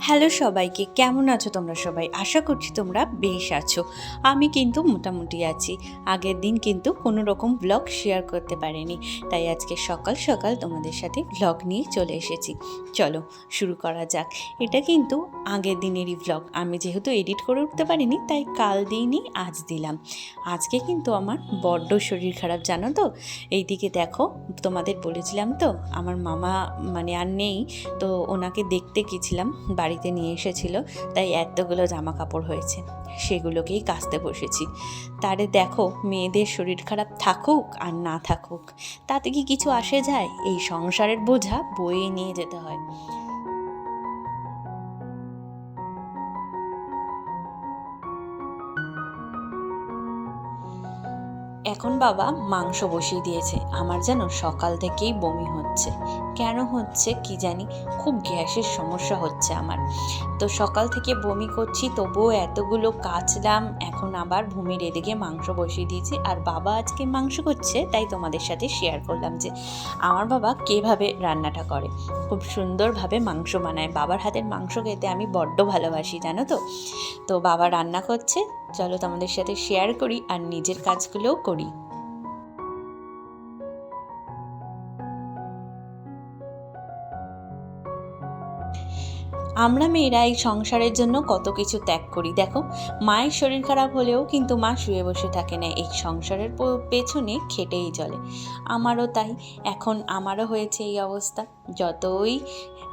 Hello সবাইকে, কেমন আছো তোমরা সবাই? আশা করছি তোমরা বেশ আছো। আমি কিন্তু মোটামুটি আছি। আগের দিন কিন্তু কোনো রকম ব্লগ শেয়ার করতে পারিনি। তাই আজকে সকাল সকাল তোমাদের সাথে ব্লগ নিয়ে চলে এসেছি। চলো, শুরু করা যাক। এটা কিন্তু আগের দিনেরই ব্লগ আমি যেহেতু এডিট করে উঠতে পারিনি, তাই কাল দিইনি আজ দিলাম। আজকে কিন্তু আমার বড্ড শরীর খারাপ, জানো তো? এইদিকে দেখো, তোমাদের বলেছিলাম তো, আমার মামা মানে আর নেই, তো ওনাকে দেখতে গেছিলাম বাড়িতে নিয়ে এসেছিল, তাই এতগুলো জামা কাপড় হয়েছে। সেগুলোকেই কাচতে বসেছি। তারে দেখো, মেয়েদের শরীর খারাপ থাকুক আর না থাকুক, তাতে কি কিছু আসে যায়? এই সংসারের বোঝা বয়ে নিয়ে যেতে হয়। এখন বাবা মাংস বসিয়ে দিয়েছে। আমার যেন সকাল থেকেই বমি হচ্ছে। কেন হচ্ছে কি জানি, খুব গ্যাসের সমস্যা হচ্ছে আমার। তো সকাল থেকে বমি করছি, তবুও এতগুলো কাচলাম এখন আবার ভূমির এদিকে মাংস বসিয়ে দিয়েছি। আর বাবা আজকে মাংস করছে, তাই তোমাদের সাথে শেয়ার করলাম যে, আমার বাবা কীভাবে রান্নাটা করে। খুব সুন্দরভাবে মাংস বানায়। বাবার হাতের মাংস খেতে আমি বড্ড ভালোবাসি, জানো তো? তো বাবা রান্না করছে, চলো তোমাদের সাথে শেয়ার করি আর নিজের কাজগুলোও করি। আমরা মেয়েরা এই সংসারের জন্য কত কিছু ত্যাগ করি, দেখো। মায়ের শরীর খারাপ হলেও কিন্তু মা শুয়ে বসে থাকে না, এই সংসারের পেছনে খেটেই চলে। আমারও তাই, এখন আমারও হয়েছে এই অবস্থা। যতই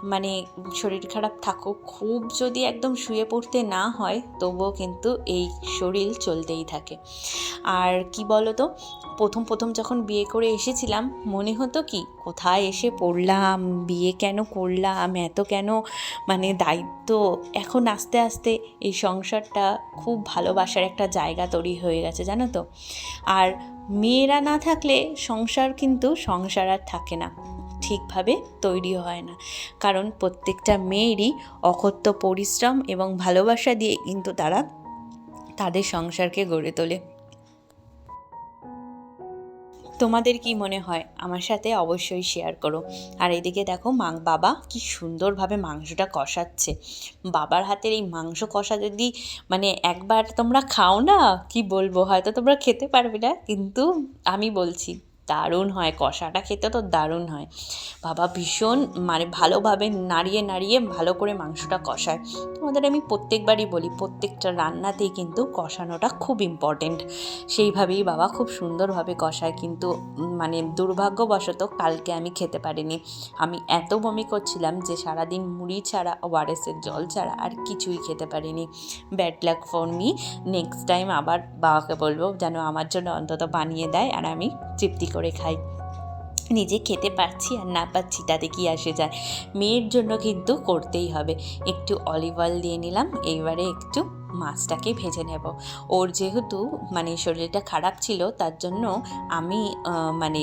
মানে শরীর খারাপ থাকুক, খুব যদি একদম শুয়ে পড়তে না হয়, তবুও কিন্তু এই শরীর চলতেই থাকে। আর কি বলো তো প্রথম প্রথম যখন বিয়ে করে এসেছিলাম, মনে হতো কি, কোথায় এসে পড়লাম, বিয়ে কেন করলাম, এত কেন মানে দায়িত্ব, এখন আস্তে আস্তে এই সংসারটা খুব ভালোবাসার একটা জায়গা তৈরি হয়ে গেছে, জানো তো? আর মেয়েরা না থাকলে সংসার কিন্তু, সংসার আর থাকে না। ঠিকভাবে তৈরি হয় না। কারণ প্রত্যেকটা মেয়েরই অকথ্য পরিশ্রম এবং ভালোবাসা দিয়ে কিন্তু তারা তাদের সংসারকে গড়ে তোলে। তোমাদের কি মনে হয়? আমার সাথে অবশ্যই শেয়ার করো। আর এদিকে দেখো মাং, বাবা কি সুন্দরভাবে মাংসটা কষাচ্ছে। বাবার হাতের এই মাংস কষা যদি মানে একবার তোমরা খাও না, কি বলব? হয়তো তোমরা খেতে পারবে না। কিন্তু আমি বলছি দারুণ হয়, কষাটা খেতে তো দারুণ হয়। বাবা ভীষণ মানে ভালোভাবে নাড়িয়ে নাড়িয়ে ভালো করে মাংসটা কষায়। তোমাদের আমি প্রত্যেকবারই বলি, প্রত্যেকটা রান্নাতেই কিন্তু কষানোটা খুব ইম্পর্টেন্ট সেইভাবেই বাবা খুব সুন্দরভাবে কষায়, কিন্তু মানে দুর্ভাগ্যবশত কালকে আমি খেতে পারিনি। আমি এত বমি করছিলাম যে সারাদিন মুড়ি ছাড়া ওয়ারেসের জল ছাড়া আর কিছুই খেতে পারিনি। Bad luck for me next time আবার বাবাকে বলব যেন আমার জন্য অন্তত বানিয়ে দেয় আর আমি তৃপ্তি করে খাই। নিজে খেতে পারছি আর না পাচ্ছি, তাতে কি আসে যায়? মেয়ের জন্য কিন্তু করতেই হবে। একটু অলিভ অয়েল দিয়ে নিলাম, এইবারে একটু মাছটাকে ভেজে নেব। ওর যেহেতু মানে শরীরটা খারাপ ছিল, তার জন্য আমি মানে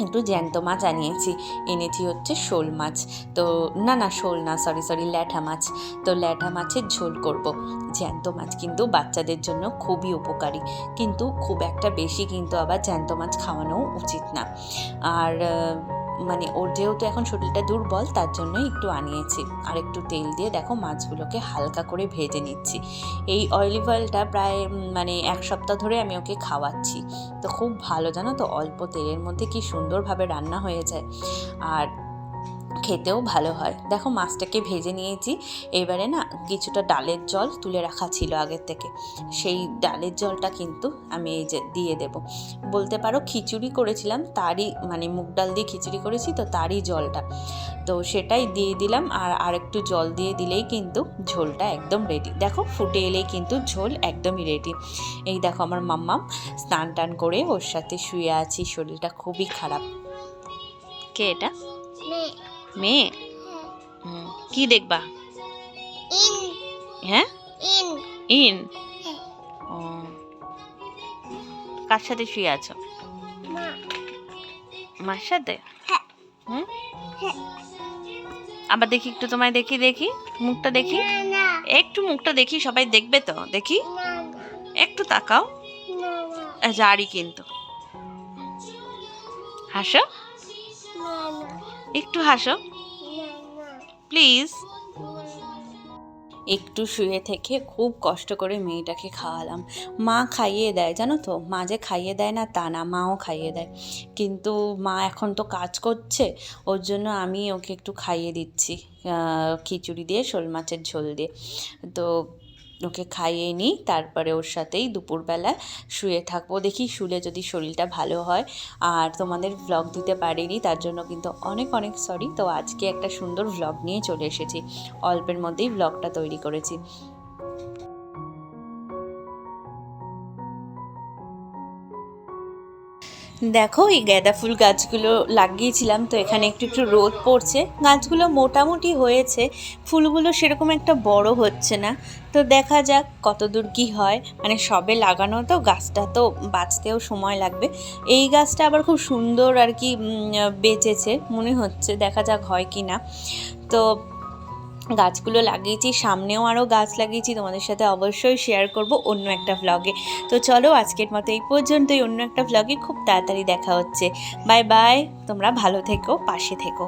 একটু জ্যান্ত মাছ আনিয়েছি। এনেছি হচ্ছে শোল মাছ। তো না না, শোল না সরি সরি ল্যাঠা মাছ। তো ল্যাঠা মাছের ঝোল করব। জ্যান্ত মাছ কিন্তু বাচ্চাদের জন্য খুবই উপকারী। কিন্তু খুব একটা বেশি কিন্তু আবার জ্যান্ত মাছ খাওয়ানোও উচিত না। আর মানে ওর যেহেতু এখন শরীরটা দুর্বল, তার জন্য একটু আনিয়েছি। আর একটু তেল দিয়ে দেখো মাছগুলোকে হালকা করে ভেজে নিচ্ছি। এই অয়েলিভ অয়েলটা প্রায় মানে এক সপ্তাহ ধরে আমি ওকে খাওয়াচ্ছি। তো খুব ভালো জানো তো, অল্প তেলের মধ্যে কি সুন্দরভাবে রান্না হয়ে যায়। আর খেতেও ভালো হয়। দেখো মাছটাকে ভেজে নিয়েছি। এবারে না কিছুটা ডালের জল তুলে রাখা ছিল আগের থেকে। সেই ডালের জলটা কিন্তু আমি এই যে দিয়ে দেব। বলতে পারো খিচুড়ি করেছিলাম, তারই মানে মুগ ডাল দিয়ে খিচুড়ি করেছি তো তারই জলটা। তো সেটাই দিয়ে দিলাম আর আরেকটু জল দিয়ে দিলেই কিন্তু ঝোলটা একদম রেডি দেখো ফুটে এলেই কিন্তু ঝোল একদমই রেডি এই দেখো আমার মাম্মাম স্নান টান করে ওর সাথে শুয়ে আছি, শরীরটা খুবই খারাপ। কে এটা? মেয়ে? কি দেখবা? হ্যাঁ? ইন। কার সাথে শুয়ে আছো? মার সাথে। হুম। আবার দেখি, একটু তোমায় দেখি দেখি। মুখটা দেখি? একটু মুখটা দেখি, সবাই দেখবে তো? দেখি? একটু তাকাও। জারি কিন্তু। হাসো। একটু হাসো। প্লিজ একটু শুয়ে থেকে খুব কষ্ট করে মেয়েটাকে খাওয়ালাম। মা খাইয়ে দেয়, জানো তো? মা যে খাইয়ে দেয় না, তা না, মাও খাইয়ে দেয়। কিন্তু মা এখন তো কাজ করছে, ওর জন্য আমি ওকে একটু খাইয়ে দিচ্ছি খিচুড়ি দিয়ে, শোল মাছের ঝোল দিয়ে। তো ওকে খাইয়ে নিই, তারপরে ওর সাথেই দুপুরবেলা শুয়ে থাকব। দেখি শুলে যদি শরীরটা ভালো হয়। আর তোমাদের ভ্লগ দিতে পারিনি, তার জন্য কিন্তু অনেক অনেক সরি তো আজকে একটা সুন্দর ভ্লগ নিয়ে চলে এসেছি। অল্পের মধ্যেই ভ্লগটা তৈরি করেছি। দেখো এই গাঁদা ফুল গাছগুলো লাগিয়েছিলাম, তো এখানে একটু একটু রোদ পড়ছে। গাছগুলো মোটামুটি হয়েছে, ফুলগুলো সেরকম একটা বড় হচ্ছে না। তো দেখা যাক কতদূর কী হয়। মানে সবে লাগানো তো, গাছটা তো বাঁচতেও সময় লাগবে। এই গাছটা আবার খুব সুন্দর আর কি বেঁচেছে, মনে হচ্ছে, দেখা যাক হয় কি না তো গাছগুলো লাগিয়েছি, সামনেও আরও গাছ লাগিয়েছি, তোমাদের সাথে অবশ্যই শেয়ার করব অন্য একটা ভ্লগে তো চলো আজকের মতো এই পর্যন্তই, অন্য একটা ভ্লগে খুব তাড়াতাড়ি দেখা হচ্ছে। বাই বাই তোমরা ভালো থেকো, পাশে থেকো।